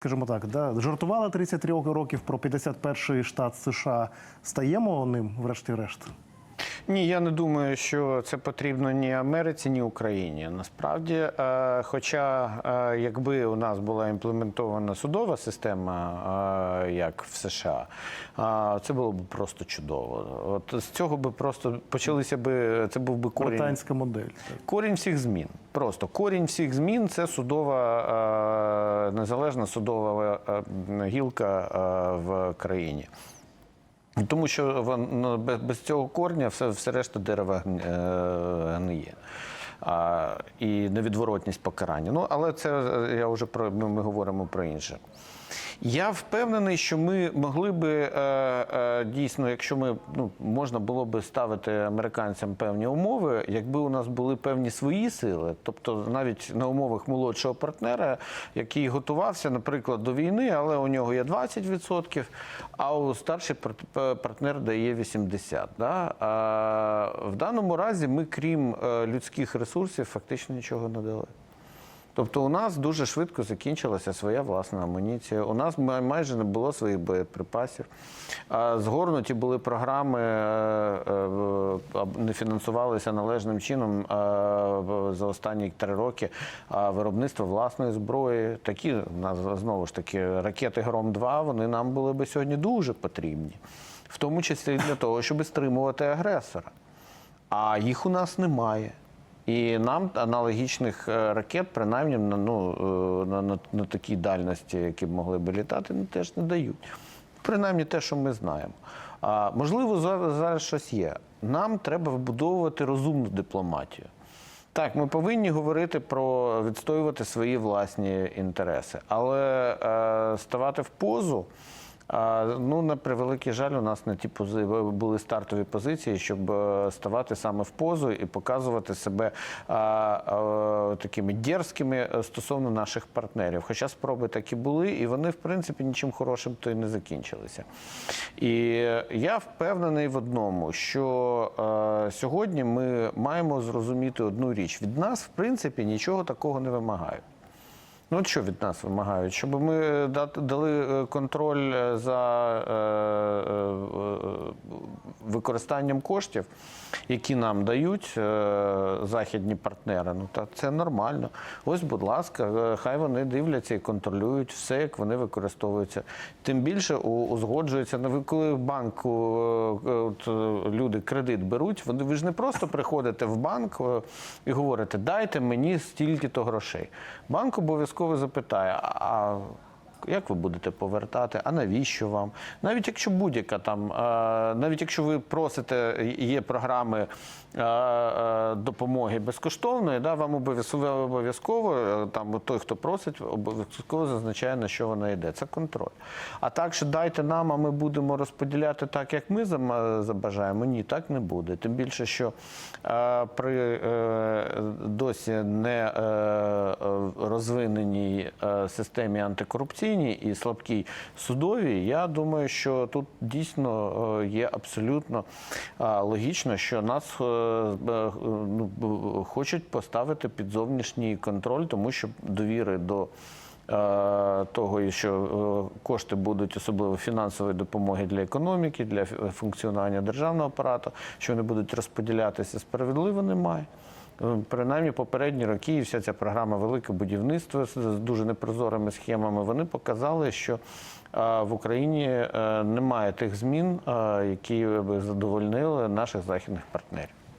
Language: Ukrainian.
Скажімо так, да, жартували 33 років про 51-й штат США. Стаємо ним, врешті-решт. Ні, я не думаю, що це потрібно ні Америці, ні Україні. Насправді, е, хоча е, якби у нас була імплементована судова система, е, як в США, це було б просто чудово. От з цього би просто почалися би це був би корінь. Британська модель. Корінь всіх змін. Просто корінь всіх змін це судова незалежна судова гілка в країні. Тому що вон- без, цього корня все, все решта дерева е, гниє. А, і невідворотність покарання. Ну, але це е, я вже про ми, ми говоримо про інше. Я впевнений, що ми могли би е, е, дійсно, якщо ми ну можна було би ставити американцям певні умови, якби у нас були певні свої сили, тобто навіть на умовах молодшого партнера, який готувався, наприклад, до війни, але у нього є 20%, а у старший пар- партнер дає 80%. Да? А в даному разі ми, крім е, людських ресурсів, фактично нічого не дали. Тобто у нас дуже швидко закінчилася своя власна амуніція. У нас майже не було своїх боєприпасів. Згорнуті були програми, е, е, не фінансувалися належним чином е, за останні три роки виробництво власної зброї. Такі знову ж таки ракети Гром-2 вони нам були би сьогодні дуже потрібні, в тому числі для того, щоб стримувати агресора. А їх у нас немає. І нам аналогічних е, ракет, принаймні на, ну, е, на, на, на такій дальності, які б могли би літати, ну, теж не дають. Принаймні те, що ми знаємо. А, можливо, зараз, зараз щось є. Нам треба вибудовувати розумну дипломатію. Так, ми повинні говорити про відстоювати свої власні інтереси, але е, ставати в позу. Ну, на превеликий жаль, у нас на ті пози були стартові позиції, щоб е, ставати саме в позу і показувати себе такими дерзкими е, стосовно наших партнерів. Хоча спроби такі були, і вони, в принципі, нічим хорошим то й не закінчилися. І я впевнений в одному, що е, сьогодні ми маємо зрозуміти одну річ: від нас, в принципі, нічого такого не вимагають. Ну, от що від нас вимагають? Щоб ми дати- дали е, контроль е, за е, е, е, використанням коштів, які нам дають е, західні партнери. Ну та це нормально. Ось, будь ласка, е, хай вони дивляться і контролюють все, як вони використовуються. Тим більше узгоджується на ви- коли в банку е, от, люди кредит беруть. Вони ви ж не просто приходите в банк і говорите, дайте мені стільки-то грошей. Банк обов'язково запитає, а як ви будете повертати, а навіщо вам? Навіть якщо будь-яка там, е, навіть якщо ви просите, є програми е, е, допомоги безкоштовної, да, вам обов'язково обов'язково там той, хто просить, обов'язково зазначає, на що вона йде. Це контроль. А так, що дайте нам, а ми будемо розподіляти так, як ми забажаємо. Ні, так не буде. Тим більше, що при досі не розвиненій системі антикорупційній і слабкій судовій, я думаю, що тут дійсно е, є абсолютно логічно, що нас е, е, ну, хочуть поставити під зовнішній контроль, тому що довіри до. Е, Того, що е, кошти будуть особливо фінансової допомоги для економіки, для функціонування державного апарату, що вони будуть розподілятися справедливо, немає. Е, Принаймні попередні роки і вся ця програма велике будівництво з дуже непрозорими схемами. Вони показали, що в Україні немає тих змін, які би задовольнили наших західних партнерів.